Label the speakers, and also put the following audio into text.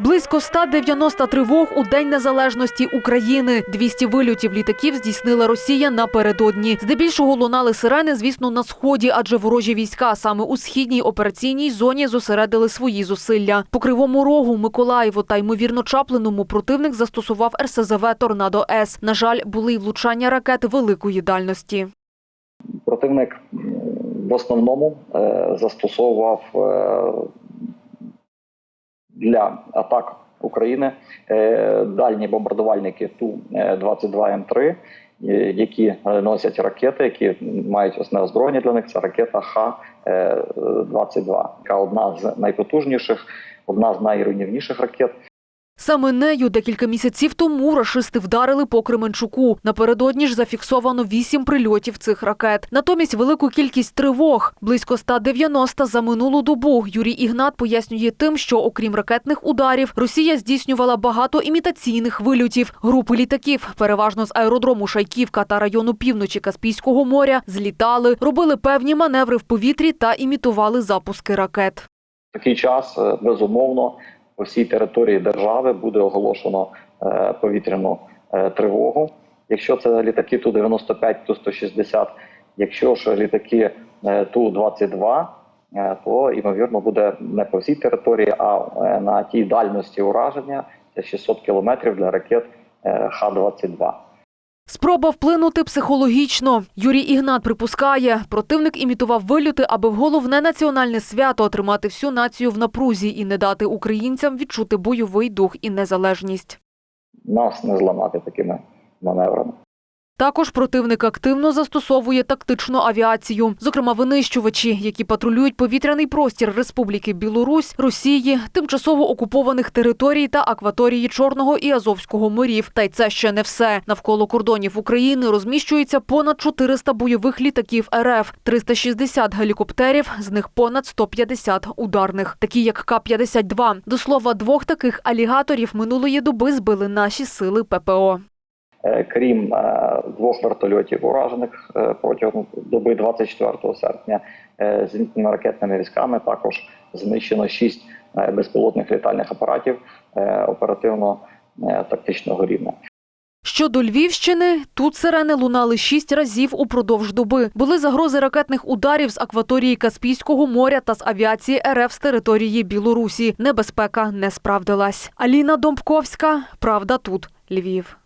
Speaker 1: Близько 190 тривог у День Незалежності України. 200 вильотів літаків здійснила Росія напередодні. Здебільшого лунали сирени, звісно, на сході, адже ворожі війська саме у східній операційній зоні зосередили свої зусилля. По кривому рогу, Миколаєву та ймовірно Чаплиному противник застосував РСЗВ Торнадо С. На жаль, були й влучання ракет великої дальності.
Speaker 2: Противник в основному е, застосовував е, для атак України е, дальні бомбардувальники Ту-22М3, е, які е, носять ракети, які мають основне озброєння для них. Це ракета Х-22, яка одна з найпотужніших, одна з найруйнівніших ракет.
Speaker 1: Саме нею декілька місяців тому рашисти вдарили по Кременчуку. Напередодні ж зафіксовано вісім прильотів цих ракет. Натомість велику кількість тривог – близько 190 за минулу добу. Юрій Ігнат пояснює тим, що окрім ракетних ударів, Росія здійснювала багато імітаційних вильотів. Групи літаків, переважно з аеродрому Шайківка та району півночі Каспійського моря, злітали, робили певні маневри в повітрі та імітували запуски ракет.
Speaker 2: Такий час, е, безумовно, по всій території держави буде оголошено е, повітряну е, тривогу. Якщо це літаки Ту-95, Ту-160, якщо ж літаки е, Ту-22, е, то ймовірно буде не по всій території, а на тій дальності ураження це 600 кілометрів для ракет е, Х-22.
Speaker 1: Спроба вплинути психологічно. Юрій Ігнат припускає, противник імітував вильоти, аби в головне національне свято отримати всю націю в напрузі і не дати українцям відчути бойовий дух і незалежність.
Speaker 2: Нас не зламати такими маневрами.
Speaker 1: Також противник активно застосовує тактичну авіацію, зокрема винищувачі, які патрулюють повітряний простір Республіки Білорусь, Росії, тимчасово окупованих територій та акваторії Чорного і Азовського морів. Та й це ще не все. Навколо кордонів України розміщується понад 400 бойових літаків РФ, 360 гелікоптерів, з них понад 150 ударних, такі як К-52. До слова, двох таких алігаторів минулої доби збили наші сили ППО.
Speaker 2: Е, Крім е, двох вертольотів уражених е, протягом доби 24 серпня зенітними ракетними військами, також знищено шість безпілотних літальних апаратів оперативно-тактичного рівня.
Speaker 1: Щодо Львівщини, тут сирени лунали шість разів упродовж доби. Були загрози ракетних ударів з акваторії Каспійського моря та з авіації РФ з території Білорусі. Небезпека не справдилась. Аліна Домбковська. Правда тут. Львів.